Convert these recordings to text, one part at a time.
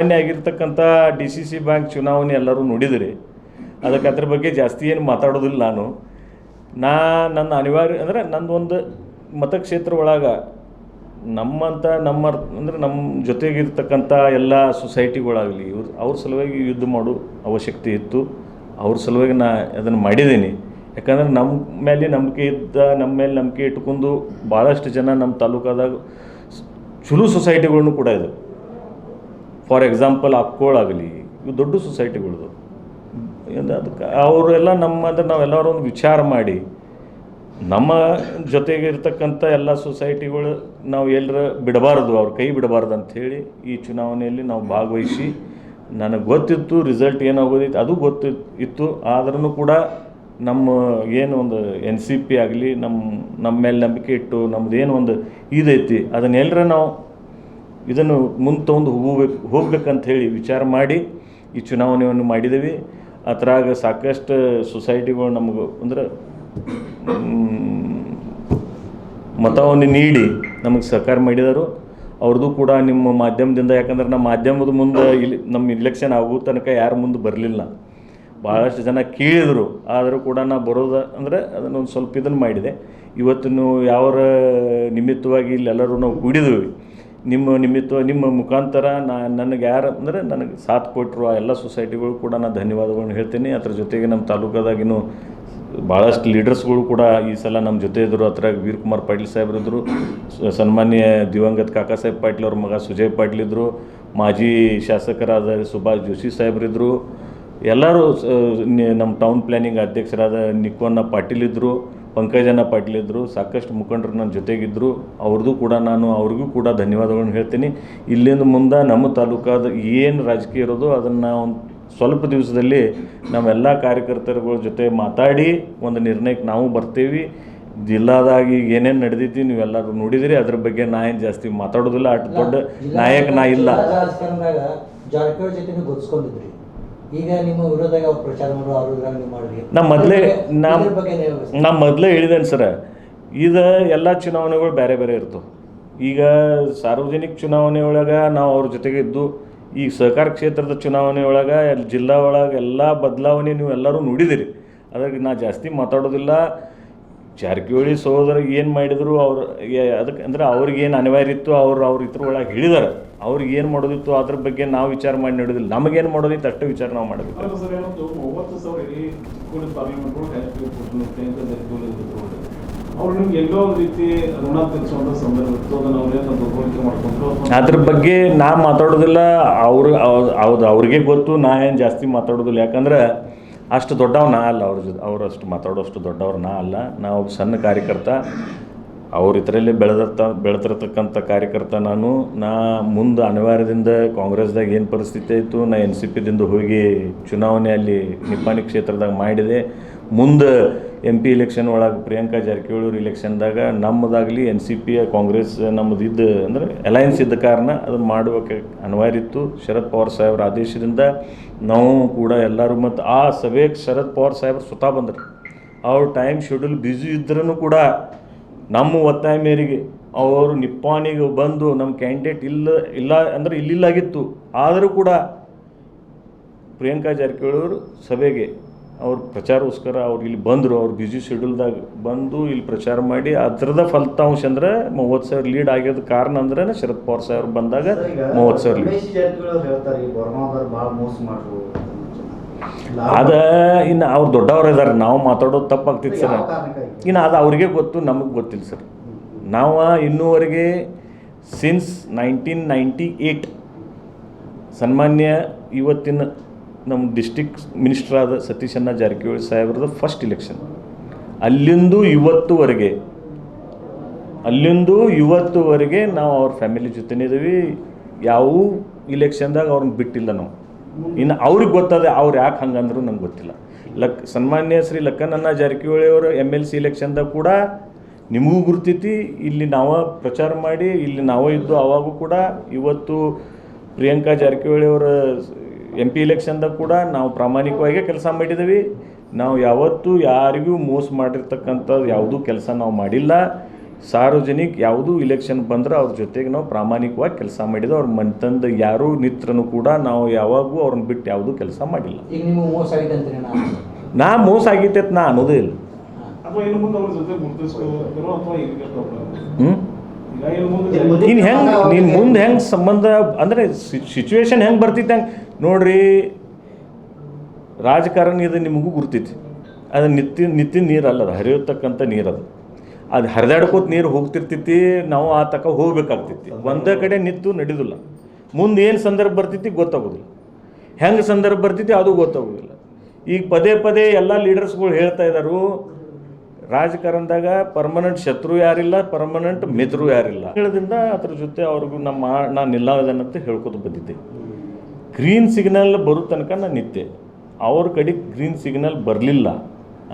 ಮೊನ್ನೆ ಆಗಿರ್ತಕ್ಕಂಥ D C C bank ಚುನಾವಣೆ ಎಲ್ಲರೂ ನೋಡಿದಿರಿ. ಅದಕ್ಕೆ ಅದ್ರ ಬಗ್ಗೆ ಜಾಸ್ತಿ ಏನು ಮಾತಾಡೋದಿಲ್ಲ ನಾನು. ನಾ ನನ್ನ ಅನಿವಾರ್ಯ ಅಂದರೆ ನಂದೊಂದು ಮತಕ್ಷೇತ್ರ ಒಳಗೆ ನಮ್ಮಂಥ ನಮ್ಮ ಅಂದರೆ ನಮ್ಮ ಜೊತೆಗಿರ್ತಕ್ಕಂಥ ಎಲ್ಲ ಸೊಸೈಟಿಗಳಾಗಲಿ ಇವ್ರು ಅವ್ರ ಸಲುವಾಗಿ ಯುದ್ಧ ಮಾಡೋ ಅವಶ್ಯಕತೆ ಇತ್ತು. ಅವ್ರ ಸಲುವಾಗಿ ನಾ ಅದನ್ನು ಮಾಡಿದ್ದೀನಿ. ಯಾಕಂದ್ರೆ ನಮ್ಮ ಮೇಲೆ ನಂಬಿಕೆ ಇದ್ದ ನಮ್ಮ ಮೇಲೆ ನಂಬಿಕೆ ಇಟ್ಕೊಂಡು ಭಾಳಷ್ಟು ಜನ ನಮ್ಮ ತಾಲೂಕಾದಾಗ ಚಲೋ ಸೊಸೈಟಿಗಳ್ನು ಕೂಡ ಇದೆ. ಫಾರ್ ಎಕ್ಸಾಂಪಲ್ ಅಕ್ಕೋಳಾಗಲಿ ಇವು ದೊಡ್ಡ ಸೊಸೈಟಿಗಳದು. ಅದಕ್ಕೆ ಅವರೆಲ್ಲ ನಮ್ಮ, ಅಂದರೆ ನಾವೆಲ್ಲರೂ ಒಂದು ವಿಚಾರ ಮಾಡಿ, ನಮ್ಮ ಜೊತೆಗೆ ಇರ್ತಕ್ಕಂಥ ಎಲ್ಲ ಸೊಸೈಟಿಗಳು ನಾವು ಎಲ್ಲರ ಬಿಡಬಾರ್ದು, ಅವ್ರ ಕೈ ಬಿಡಬಾರ್ದು ಅಂಥೇಳಿ ಈ ಚುನಾವಣೆಯಲ್ಲಿ ನಾವು ಭಾಗವಹಿಸಿ, ನನಗೆ ಗೊತ್ತಿತ್ತು, ರಿಸಲ್ಟ್ ಏನಾಗೋದಿತ್ತು, ಅದು ಗೊತ್ತಿ ಇತ್ತು ಆದ್ರೂ ಕೂಡ ನಮ್ಮ ಏನು ಒಂದು ಎನ್ ಸಿ ಪಿ ಆಗಲಿ, ನಮ್ಮ ನಮ್ಮ ಮೇಲೆ ನಂಬಿಕೆ ಇಟ್ಟು ನಮ್ದು ಏನು ಒಂದು ಇದೈತಿ ಅದನ್ನೆಲ್ಲರ ನಾವು ಇದನ್ನು ಮುಂದೆ ತೊಗೊಂಡು ಹೋಗ್ಬೇಕು ಹೋಗ್ಬೇಕಂತ ಹೇಳಿ ವಿಚಾರ ಮಾಡಿ ಈ ಚುನಾವಣೆಯನ್ನು ಮಾಡಿದ್ದೀವಿ. ಅದರಾಗ ಸಾಕಷ್ಟು ಸೊಸೈಟಿಗಳು ನಮಗೆ ಅಂದ್ರೆ ಮತವನ್ನು ನೀಡಿ ನಮಗೆ ಸಹಕಾರ ಮಾಡಿದರು. ಅವ್ರದ್ದು ಕೂಡ ನಿಮ್ಮ ಮಾಧ್ಯಮದಿಂದ, ಯಾಕಂದ್ರೆ ನಮ್ಮ ಮಾಧ್ಯಮದ ಮುಂದೆ ಇಲ್ಲಿ ನಮ್ಮ ಇಲೆಕ್ಷನ್ ಆಗೋ ತನಕ ಯಾರು ಮುಂದೆ ಬರಲಿಲ್ಲ. ಭಾಳಷ್ಟು ಜನ ಕೇಳಿದರು, ಆದರೂ ಕೂಡ ನಾ ಬರೋದು ಅಂದರೆ ಅದನ್ನೊಂದು ಸ್ವಲ್ಪ ಇದನ್ನು ಮಾಡಿದೆ. ಇವತ್ತು ಯಾವ ನಿಮಿತ್ತವಾಗಿ ಇಲ್ಲೆಲ್ಲರೂ ನಾವು ಕೂಡಿದ್ವಿ. ನಿಮ್ಮ ನಿಮಿತ್ತ, ನಿಮ್ಮ ಮುಖಾಂತರ ನಾ, ನನಗೆ ಯಾರು, ಅಂದರೆ ನನಗೆ ಸಾಥ್ ಕೊಟ್ಟರು ಆ ಎಲ್ಲ ಸೊಸೈಟಿಗಳು ಕೂಡ ನಾನು ಧನ್ಯವಾದಗಳನ್ನ ಹೇಳ್ತೀನಿ. ಅದ್ರ ಜೊತೆಗೆ ನಮ್ಮ ತಾಲೂಕದಾಗಿನೂ ಭಾಳಷ್ಟು ಲೀಡರ್ಸ್ಗಳು ಕೂಡ ಈ ಸಲ ನಮ್ಮ ಜೊತೆ ಇದ್ದರು ಅದ್ರಾಗ ವೀರಕುಮಾರ್ ಪಾಟೀಲ್ ಸಾಹೇಬ್ರು ಇದ್ದರು ಸನ್ಮಾನ್ಯ ದಿವಂಗತ ಕಾಕಾ ಸಾಹೇಬ್ ಪಾಟೀಲ್ ಅವ್ರ ಮಗ ಸುಜಯ್ ಪಾಟೀಲ್ ಇದ್ದರು ಮಾಜಿ ಶಾಸಕರಾದ ಸುಭಾಷ್ ಜೋಶಿ ಸಾಹೇಬ್ರಿದ್ದರು ಎಲ್ಲರೂ ಸ- ನಮ್ಮ ಟೌನ್ ಪ್ಲ್ಯಾನಿಂಗ್ ಅಧ್ಯಕ್ಷರಾದ ನಿಕ್ವಣ್ಣ ಪಾಟೀಲ್ ಇದ್ದರು ಪಂಕಜನ ಪಾಟೀಲ್ ಇದ್ದರು ಸಾಕಷ್ಟು ಮುಖಂಡರು ನನ್ನ ಜೊತೆಗಿದ್ದರು ಅವ್ರದ್ದು ಕೂಡ ನಾನು ಅವ್ರಿಗೂ ಕೂಡ ಧನ್ಯವಾದಗಳನ್ನು ಹೇಳ್ತೀನಿ. ಇಲ್ಲಿಂದ ಮುಂದೆ ನಮ್ಮ ತಾಲೂಕಾದ ಏನು ರಾಜಕೀಯ ಇರೋದು ಅದನ್ನು ಒಂದು ಸ್ವಲ್ಪ ದಿವಸದಲ್ಲಿ ನಾವೆಲ್ಲ ಕಾರ್ಯಕರ್ತರುಗಳ ಜೊತೆ ಮಾತಾಡಿ ಒಂದು ನಿರ್ಣಯಕ್ಕೆ ನಾವು ಬರ್ತೀವಿ. ಜಿಲ್ಲಾದಾಗಿ ಈಗ ಏನೇನು ನಡೆದೈತಿ ನೀವೆಲ್ಲರೂ ನೋಡಿದಿರಿ. ಅದ್ರ ಬಗ್ಗೆ ನಾ ಏನು ಜಾಸ್ತಿ ಮಾತಾಡೋದಿಲ್ಲ. ಅಷ್ಟು ದೊಡ್ಡ ನಾಯಕ ನಾ ಇಲ್ಲ. ಈಗ ನಿಮ್ಮ ವಿರೋಧದಾಗ ಅವ್ರು ಪ್ರಚಾರ ಮಾಡೋ ಅವ್ರ ವಿರೋಧ ನೀವು ಮಾಡ್ರಿ ನಾ ಮೊದಲೇ ನಾ ಇದ್ರ ಬಗ್ಗೆ ನೀವು ನಾ ಮೊದಲೇ ಹೇಳಿದ್ದೇನೆ ಸರ ಇದು ಎಲ್ಲ ಚುನಾವಣೆಗಳು ಬೇರೆ ಬೇರೆ ಇರ್ತವೆ. ಈಗ ಸಾರ್ವಜನಿಕ ಚುನಾವಣೆ ಒಳಗೆ ನಾವು ಅವ್ರ ಜೊತೆಗೆ ಇದ್ದು ಈ ಸಹಕಾರ ಕ್ಷೇತ್ರದ ಚುನಾವಣೆ ಒಳಗೆ ಎಲ್- ಜಿಲ್ಲಾ ಒಳಗೆ ಎಲ್ಲ ಬದಲಾವಣೆ ನೀವು ಎಲ್ಲರೂ ನೋಡಿದಿರಿ. ಅದ್ರಾಗ ನಾ ಜಾಸ್ತಿ ಮಾತಾಡೋದಿಲ್ಲ. ಜಾರಕಿಹೊಳಿ ಸಹೋದರ ಏನು ಮಾಡಿದ್ರು ಅವ್ರು ಏ- ಅದಕ್ಕೆ ಅಂದ್ರೆ ಅವ್ರಿಗೆ ಏನು ಅನಿವಾರ್ಯ ಇತ್ತು ಅವ್ರು ಅವ್ರ ಇದ್ರ ಒಳಗೆ ಹೇಳಿದಾರೆ. ಅವ್ರಿಗೆ ಏನು ಮಾಡೋದಿತ್ತು ಅದ್ರ ಬಗ್ಗೆ ನಾವು ವಿಚಾರ ಮಾಡಿ ನಡೆಯೋದಿಲ್ಲ ನಮಗೇನು ಮಾಡೋದಿತ್ತು ಅಷ್ಟು ವಿಚಾರ ನಾವು ಮಾಡಬೇಕು ಅದ್ರ ಬಗ್ಗೆ ನಾ ಮಾತಾಡೋದಿಲ್ಲ. ಅವ್ರು ಹೌದು ಅವ್ರಿಗೆ ಗೊತ್ತು ನಾ ಏನು ಜಾಸ್ತಿ ಮಾತಾಡೋದಿಲ್ಲ. ಯಾಕಂದ್ರೆ ಅಷ್ಟು ದೊಡ್ಡವ್ರು ನಾ ಅಲ್ಲ ಅವ್ರ ಜೊತೆ ಅವ್ರು ಅಷ್ಟು ಮಾತಾಡೋಷ್ಟು ದೊಡ್ಡವ್ರು ನಾ ಅಲ್ಲ. ನಾವು ಒಬ್ಬ ಸಣ್ಣ ಕಾರ್ಯಕರ್ತ. ಅವ್ರ ಇದರಲ್ಲಿ ಬೆಳೆದಿರ್ತ ಬೆಳೆದಿರ್ತಕ್ಕಂಥ ಕಾರ್ಯಕರ್ತ ನಾನು. ನಾ ಮುಂದೆ ಅನಿವಾರ್ಯದಿಂದ ಕಾಂಗ್ರೆಸ್ದಾಗ ಏನು ಪರಿಸ್ಥಿತಿ ಇತ್ತು ನಾ ಎನ್ ಸಿ ಪಿದಿಂದ ಹೋಗಿ ಚುನಾವಣೆ ಅಲ್ಲಿ ನಿಪ್ಪಾಣಿ ಕ್ಷೇತ್ರದಾಗ ಮಾಡಿದೆ. ಮುಂದೆ ಎಂ ಪಿ ಇಲೆಕ್ಷನ್ ಒಳಗೆ ಪ್ರಿಯಾಂಕಾ ಜಾರಕಿಹೊಳಿ ಇಲೆಕ್ಷನ್ದಾಗ ನಮ್ಮದಾಗಲಿ ಎನ್ ಸಿ ಪಿ, ಕಾಂಗ್ರೆಸ್ ನಮ್ಮದು ಇದ್ದ ಅಂದರೆ ಅಲಯನ್ಸ್ ಇದ್ದ ಕಾರಣ ಅದು ಮಾಡಬೇಕು ಅನಿವಾರ್ಯ ಇತ್ತು. ಶರದ್ ಪವಾರ್ ಸಾಹೇಬ್ರ ಆದೇಶದಿಂದ ನಾವು ಕೂಡ ಎಲ್ಲರೂ ಮತ್ತು ಆ ಸಭೆಗೆ ಶರದ್ ಪವಾರ್ ಸಾಹೇಬ್ರು ಸ್ವತಃ ಬಂದರು. ಅವ್ರ ಟೈಮ್ ಶೆಡ್ಯೂಲ್ ಬ್ಯುಸಿ ಇದ್ರೂ ಕೂಡ ನಮ್ಮ ಒತ್ತಾಯ ಮೇರೆಗೆ ಅವರು ನಿಪ್ಪಾಣಿಗೆ ಬಂದು ನಮ್ಮ ಕ್ಯಾಂಡಿಡೇಟ್ ಇಲ್ಲ ಇಲ್ಲ ಅಂದರೆ ಇಲ್ಲಿಲ್ಲಾಗಿತ್ತು. ಆದರೂ ಕೂಡ ಪ್ರಿಯಾಂಕಾ ಜಾರಕಿಹೊಳಿಯವರು ಸಭೆಗೆ ಅವ್ರ ಪ್ರಚಾರಕ್ಕೋಸ್ಕರ ಅವ್ರು ಇಲ್ಲಿ ಬಂದರು. ಅವ್ರು ಬ್ಯುಸಿ ಶೆಡ್ಯೂಲ್ದಾಗ ಬಂದು ಇಲ್ಲಿ ಪ್ರಚಾರ ಮಾಡಿ ಅದರದ ಫಲಿತಾಂಶ ಅಂದರೆ ಮೂವತ್ತು ಸಾವಿರ ಲೀಡ್ ಆಗ್ಯದ ಕಾರಣ ಅಂದ್ರೆ ಶರದ್ ಪವಾರ್ ಸಾಹೇಬ್ರು ಬಂದಾಗ ಮೂವತ್ತು ಸಾವಿರ ಲೀಡ್ ಅದ ಇನ್ನು ಅವ್ರು ದೊಡ್ಡವ್ರು ಇದಾರೆ, ನಾವು ಮಾತಾಡೋದು ತಪ್ಪಾಗ್ತಿತ್ತು ಸರ್. ಇನ್ನು ಅದು ಅವ್ರಿಗೆ ಗೊತ್ತು, ನಮಗೆ ಗೊತ್ತಿಲ್ಲ ಸರ್. ನಾವು ಇನ್ನೂವರೆಗೆ ಸಿನ್ಸ್ ನೈನ್ಟೀನ್ ನೈಂಟಿ ಏಯ್ಟ್ ಸನ್ಮಾನ್ಯ ಇವತ್ತಿನ ನಮ್ಮ ಡಿಸ್ಟಿಕ್ ಮಿನಿಸ್ಟ್ರಾದ ಆದ ಅಣ್ಣ ಜಾರಕಿಹೊಳಿ ಸಾಹೇಬ್ರದ ಫಸ್ಟ್ ಇಲೆಕ್ಷನ್ ಅಲ್ಲಿಂದು ಇವತ್ತುವರೆಗೆ ಅಲ್ಲಿಂದು ಇವತ್ತುವರೆಗೆ ನಾವು ಅವ್ರ ಫ್ಯಾಮಿಲಿ ಜೊತೆನೇ ಇದ್ದೀವಿ ಯಾವ ಇಲೆಕ್ಷನ್ದಾಗ ಅವ್ರನ್ನ ಬಿಟ್ಟಿಲ್ಲ ನಾವು. ಇನ್ನು ಅವ್ರಿಗೆ ಗೊತ್ತದೆ ಅವ್ರು ಯಾಕೆ ಹಂಗಂದ್ರು ನಂಗೆ ಗೊತ್ತಿಲ್ಲ. ಲಕ್ ಸನ್ಮಾನ್ಯ ಶ್ರೀ ಲಕ್ಕನನ್ನ ಜಾರಕಿಹೊಳಿ ಅವರು ಎಂ ಎಲ್ ಸಿ ಇಲೆಕ್ಷನ್ದಾಗ ಕೂಡ ನಿಮಗೂ ಗುರ್ತೈತಿ, ಇಲ್ಲಿ ನಾವು ಪ್ರಚಾರ ಮಾಡಿ, ಇಲ್ಲಿ ನಾವೇ ಇದ್ದು ಅವಾಗೂ ಕೂಡ ಇವತ್ತು ಪ್ರಿಯಾಂಕಾ ಜಾರಕಿಹೊಳಿ ಅವರ ಎಂ ಪಿ ಇಲೆಕ್ಷನ್ದಾಗ ಕೂಡ ನಾವು ಪ್ರಾಮಾಣಿಕವಾಗಿ ಕೆಲಸ ಮಾಡಿದ್ದೀವಿ ನಾವು ಯಾವತ್ತೂ ಯಾರಿಗೂ ಮೋಸ ಮಾಡಿರ್ತಕ್ಕಂಥದ್ದು ಯಾವುದೂ ಕೆಲಸ ನಾವು ಮಾಡಿಲ್ಲ. ಸಾರ್ವಜನಿಕ ಯಾವುದೂ ಇಲೆಕ್ಷನ್ ಬಂದ್ರೆ ಅವ್ರ ಜೊತೆಗೆ ನಾವು ಪ್ರಾಮಾಣಿಕವಾಗಿ ಕೆಲಸ ಮಾಡಿದ್ದು ಅವ್ರ ಮನ್ತಂದು ಯಾರೂ ನಿತ್ರನು ಕೂಡ ನಾವು ಯಾವಾಗೂ ಅವ್ರನ್ನ ಬಿಟ್ಟು ಯಾವುದೂ ಕೆಲಸ ಮಾಡಿಲ್ಲ. ಈಗ ನಿಮಗೆ ಮೋಸ ಆಗಿದೆ ಅಂತೀರಿ ನಾ ಮೋಸ ಆಗೈತೆ ಅಂತ ನಾ ಅನ್ನೋದೇ ಇಲ್ಲ. ಅಥವಾ ಇನ್ನು ಮುಂದೆ ಅವ್ರ ಜೊತೆ ಗುರುತಿಸ್ಕೋಬೇಕಿರೋ ಅಥವಾ ಈಗ ಹ್ಞೂ ನೀನು ಹೆಂಗೆ ನೀನು ಮುಂದೆ ಹೆಂಗೆ ಸಂಬಂಧ ಅಂದರೆ ಸಿಚುವೇಶನ್ ಹೆಂಗೆ ಬರ್ತಿತ್ತು ಹಂಗೆ ನೋಡ್ರಿ ರಾಜಕಾರಣ ಇದು ನಿಮಗೂ ಗುರ್ತೈತಿ ಅದು ನಿತ್ಯ ನಿತ್ಯ ನೀರಲ್ಲ ಅದು ಹರಿಯತಕ್ಕಂಥ ನೀರು ಅದು ಹರಿದಾಡ್ಕೋತ ನೀರು ಹೋಗ್ತಿರ್ತೈತಿ ನಾವು ಆ ತಕ ಹೋಗ್ಬೇಕಾಗ್ತೈತಿ. ಒಂದೇ ಕಡೆ ನಿಂತು ನಡೆಯೋದಿಲ್ಲ ಮುಂದೆ ಏನು ಸಂದರ್ಭ ಬರ್ತೈತಿ ಗೊತ್ತಾಗೋದಿಲ್ಲ. ಹೆಂಗೆ ಸಂದರ್ಭ ಬರ್ತೈತಿ ಅದು ಗೊತ್ತಾಗೋದಿಲ್ಲ. ಈಗ ಪದೇ ಪದೇ ಎಲ್ಲ ಲೀಡರ್ಸ್ಗಳು ಹೇಳ್ತಾ ಇದ್ದಾರು ರಾಜಕಾರಣದಾಗ ಪರ್ಮನೆಂಟ್ ಶತ್ರು ಯಾರಿಲ್ಲ ಪರ್ಮನೆಂಟ್ ಮಿತ್ರರು ಯಾರಿಲ್ಲ. ಹೇಳೋದ್ರಿಂದ ಅದ್ರ ಜೊತೆ ಅವ್ರಿಗೂ ನಮ್ಮ ನಾನು ನಿಲ್ಲದನ್ನಂತ ಹೇಳ್ಕೊತ ಬಂದಿದ್ದೆ. ಗ್ರೀನ್ ಸಿಗ್ನಲ್ ಬರೋ ತನಕ ನಾನು ನಿಂತೆ. ಅವ್ರ ಕಡೆ ಗ್ರೀನ್ ಸಿಗ್ನಲ್ ಬರಲಿಲ್ಲ.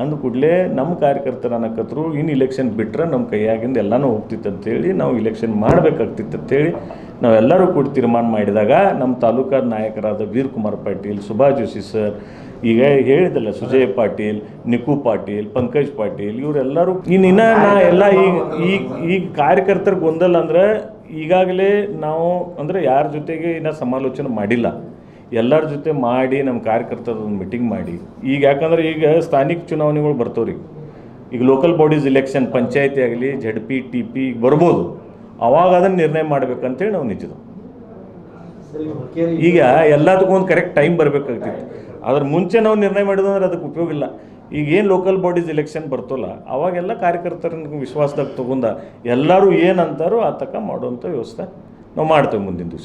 ಅಂದ ಕೂಡಲೇ ನಮ್ಮ ಕಾರ್ಯಕರ್ತರು ಅನ್ನಕತ್ರು ಇನ್ನು ಇಲೆಕ್ಷನ್ ಬಿಟ್ಟರೆ ನಮ್ಮ ಕೈಯಾಗಿಂದ ಎಲ್ಲನೂ ಹೋಗ್ತಿತ್ತು ಅಂತೇಳಿ ನಾವು ಇಲೆಕ್ಷನ್ ಮಾಡಬೇಕಾಗ್ತಿತ್ತು ಅಂತೇಳಿ ನಾವೆಲ್ಲರೂ ಕೂಡ ತೀರ್ಮಾನ ಮಾಡಿದಾಗ ನಮ್ಮ ತಾಲೂಕಾದ ನಾಯಕರಾದ ವೀರ್ ಕುಮಾರ್ ಪಾಟೀಲ್ ಸುಭಾಷ್ ಜೋಶಿ ಸರ್, ಈಗ ಹೇಳಿದಲ್ಲ ಸುಜಯ್ ಪಾಟೀಲ್ ನಿಕು ಪಾಟೀಲ್, ಪಂಕಜ್ ಪಾಟೀಲ್, ಇವರೆಲ್ಲರೂ ಇನ್ನು ನಾ ಎಲ್ಲ ಈಗ ಈಗ ಈಗ ಕಾರ್ಯಕರ್ತರ ಗೊಂದಲ ಅಂದ್ರೆ ಈಗಾಗಲೇ ನಾವು ಅಂದರೆ ಯಾರ ಜೊತೆಗೆ ಇನ್ನೂ ಸಮಾಲೋಚನೆ ಮಾಡಿಲ್ಲ. ಎಲ್ಲರ ಜೊತೆ ಮಾಡಿ ನಮ್ಮ ಕಾರ್ಯಕರ್ತರ ಒಂದು ಮೀಟಿಂಗ್ ಮಾಡಿ. ಈಗ ಯಾಕಂದ್ರೆ ಈಗ ಸ್ಥಾನಿಕ ಚುನಾವಣೆಗಳು ಬರ್ತವ್ರಿ ಈಗ. ಲೋಕಲ್ ಬಾಡೀಸ್ ಇಲೆಕ್ಷನ್ ಪಂಚಾಯತಿ ಆಗಲಿ ಜಡ್ ಪಿ ಟಿ ಪಿ ಬರ್ಬೋದು. ಅವಾಗ ಅದನ್ನು ನಿರ್ಣಯ ಮಾಡ್ಬೇಕಂತೇಳಿ ನಾವು ನಿಜದು ಈಗ ಎಲ್ಲದಕ್ಕೂ ಒಂದು ಕರೆಕ್ಟ್ ಟೈಮ್ ಬರಬೇಕಾಗ್ತಿತ್ತು. ಅದ್ರ ಮುಂಚೆ ನಾವು ನಿರ್ಣಯ ಮಾಡಿದಂದ್ರೆ ಅದಕ್ಕೆ ಉಪಯೋಗ ಇಲ್ಲ. ಈಗ ಏನು ಲೋಕಲ್ ಬಾಡೀಸ್ ಇಲೆಕ್ಷನ್ ಬರ್ತಲ್ಲ ಅವಾಗೆಲ್ಲ ಕಾರ್ಯಕರ್ತರನ್ನ ವಿಶ್ವಾಸದಾಗ ತಗೊಂಡ ಎಲ್ಲರೂ ಏನು ಅಂತಾರೋ ಆ ತಕ ಮಾಡುವಂಥ ವ್ಯವಸ್ಥೆ ನಾವು ಮಾಡ್ತೇವೆ ಮುಂದಿನ ದಿವಸ.